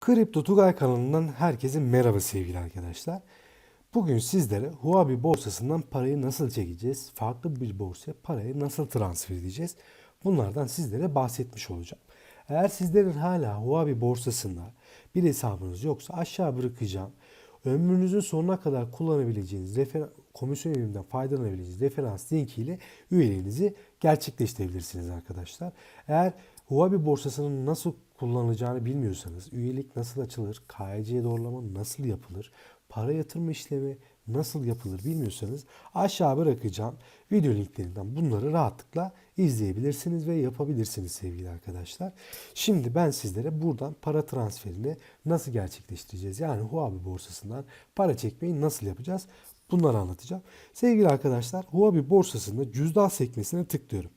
Kripto Tugay kanalından herkese merhaba sevgili arkadaşlar. Bugün sizlere Huobi borsasından parayı nasıl çekeceğiz, farklı bir borsaya parayı nasıl transfer edeceğiz bunlardan sizlere bahsetmiş olacağım. Eğer sizlerin hala Huobi borsasında bir hesabınız yoksa aşağı bırakacağım. Ömrünüzün sonuna kadar kullanabileceğiniz refer komisyon evinden faydalanabileceğiniz referans linkiyle üyeliğinizi gerçekleştirebilirsiniz arkadaşlar. Eğer Huobi borsasının nasıl kullanılacağını bilmiyorsanız, üyelik nasıl açılır, KYC doğrulama nasıl yapılır, para yatırma işlemi nasıl yapılır bilmiyorsanız aşağı bırakacağım video linklerinden bunları rahatlıkla izleyebilirsiniz ve yapabilirsiniz sevgili arkadaşlar. Şimdi ben sizlere buradan para transferini nasıl gerçekleştireceğiz? Yani Huobi borsasından para çekmeyi nasıl yapacağız? Bunları anlatacağım. Sevgili arkadaşlar Huobi borsasında cüzdan sekmesine tıklıyorum.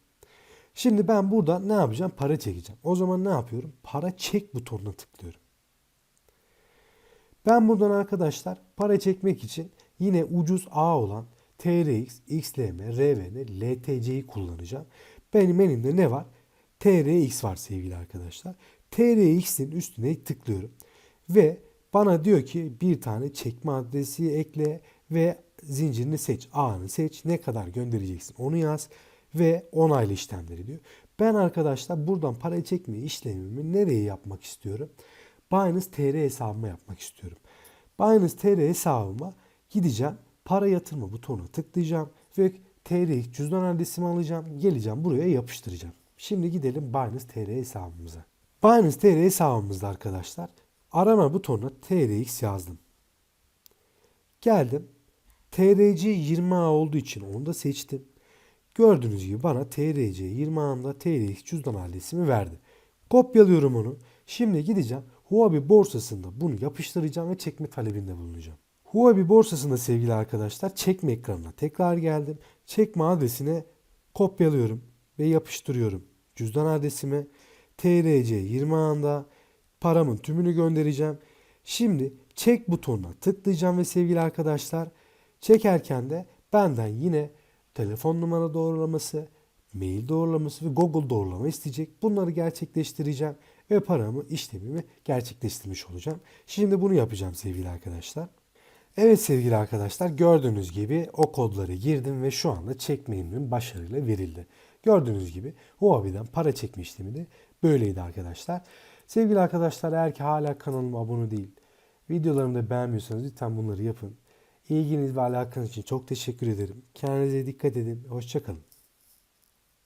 Şimdi ben burada ne yapacağım? Para çekeceğim. O zaman ne yapıyorum? Para çek butonuna tıklıyorum. Ben buradan arkadaşlar para çekmek için yine ucuz ağ olan TRX, XLM, RVN, LTC'yi kullanacağım. Benim elimde ne var? TRX var sevgili arkadaşlar. TRX'in üstüne tıklıyorum. Ve bana diyor ki bir tane çekme adresi ekle ve zincirini seç. Ağını seç. Ne kadar göndereceksin onu yaz ve onaylı işlemleri diyor. Ben arkadaşlar buradan para çekme işlemimi nereye yapmak istiyorum? Binance TR hesabıma yapmak istiyorum. Binance TR hesabıma gideceğim. Para yatırma butonuna tıklayacağım ve TR cüzdan adresimi alacağım. Geleceğim buraya yapıştıracağım. Şimdi gidelim Binance TR hesabımıza. Binance TR hesabımızda arkadaşlar arama butonuna TRX yazdım. Geldim. TRC 20A olduğu için onu da seçtim. Gördüğünüz gibi bana TRC 20 anda TRX cüzdan adresimi verdi. Kopyalıyorum onu. Şimdi gideceğim Huobi borsasında bunu yapıştıracağım ve çekme talebinde bulunacağım. Huobi borsasında sevgili arkadaşlar çekme ekranına tekrar geldim. Çekme adresine kopyalıyorum ve yapıştırıyorum. Cüzdan adresime TRC 20 anda paramın tümünü göndereceğim. Şimdi çek butonuna tıklayacağım ve sevgili arkadaşlar çekerken de benden yine telefon numara doğrulaması, mail doğrulaması ve Google doğrulama isteyecek. Bunları gerçekleştireceğim ve paramı işlemimi gerçekleştirmiş olacağım. Şimdi bunu yapacağım sevgili arkadaşlar. Evet sevgili arkadaşlar gördüğünüz gibi o kodları girdim ve şu anda çekme emrim başarıyla verildi. Gördüğünüz gibi Huobi'den para çekme işlemi de böyleydi arkadaşlar. Sevgili arkadaşlar eğer ki hala kanalıma abone değil, videolarımı da beğenmiyorsanız lütfen bunları yapın. İlginiz ve alakanız için çok teşekkür ederim. Kendinize dikkat edin. Hoşçakalın.